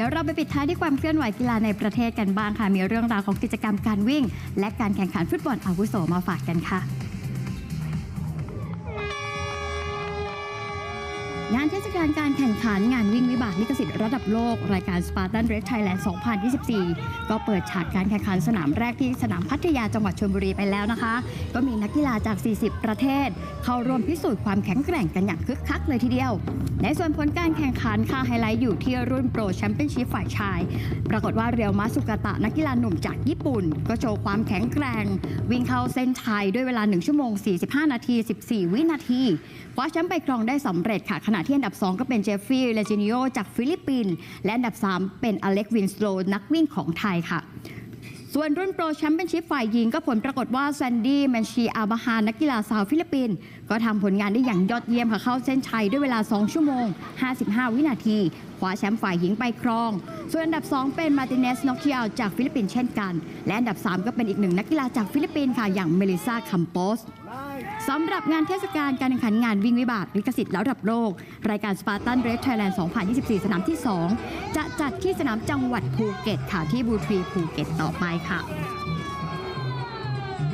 ดี๋ยวเราไปปิดท้ายที่ความเคลื่อนไหวกีฬาในประเทศกันบ้างค่ะ มีเรื่องราวของกิจกรรมการวิ่ง และการแข่งขันฟุตบอลอาวุโสมาฝากกันค่ะ งานเทศกาลการแข่งขันงานวิ่งวิบากลิขสิทธิ์ระดับโลก รายการ Spartan Race Thailand 2024 ก็เปิดฉากการแข่งขันสนามแรกที่สนามพัทยาจังหวัดชลบุรีไปแล้วนะคะ ก็มีนักกีฬาจาก 40 ประเทศ เข้าร่วมพิสูจน์ความแข็งแกร่งกันอย่างคึกคักเลยทีเดียว ในส่วนผลการแข่งขันค่ะไฮไลท์อยู่ที่รุ่นโปรแชมเปี้ยนชิพฝ่ายชาย ปรากฏว่าเรียวมาสุกตะนักกีฬาหนุ่มจากญี่ปุ่น ก็โชว์ความแข็งแกร่ง วิ่งเข้าเส้นชัยด้วยเวลา 1 ชั่วโมง 45 นาที 14 วินาทีคว้าแชมป์ไปครองได้สำเร็จค่ะขณะที่อันดับ 2 ก็เป็นเจฟฟี่เลจินิโอจากฟิลิปปินส์และอันดับ 3 เป็นอเล็กวินสโลนักวิ่งของไทยค่ะส่วนรุ่นโปรแชมเปี้ยนชิพฝ่ายหญิงก็ผลปรากฏว่าแซนดี้แมนชีอาบาฮานนักกีฬาสาวฟิลิปปินส์ก็ทำผลงานได้อย่างยอดเยี่ยมค่ะเข้าเส้นชัยด้วยเวลา 2 ชั่วโมง 55 วินาที คว้าแชมป์ฝ่ายหญิงไปครอง ส่วนอันดับ 2 เป็นมาร์ติเนสนอกเชียลจากฟิลิปปินส์เช่นกัน และอันดับ 3 ก็เป็นอีกหนึ่งนักกีฬาจากฟิลิปปินส์ค่ะอย่างเมลิซาคัมโปส สำหรับงานเทศกาลการแข่งขันงานวิ่งวิบากลิขสิทธิ์ระดับโลก รายการ Spartan Race Thailand 2024 สนามที่ 2 จะจัดที่สนามจังหวัดภูเก็ตค่ะที่บูทรีภูเก็ตต่อไปค่ะ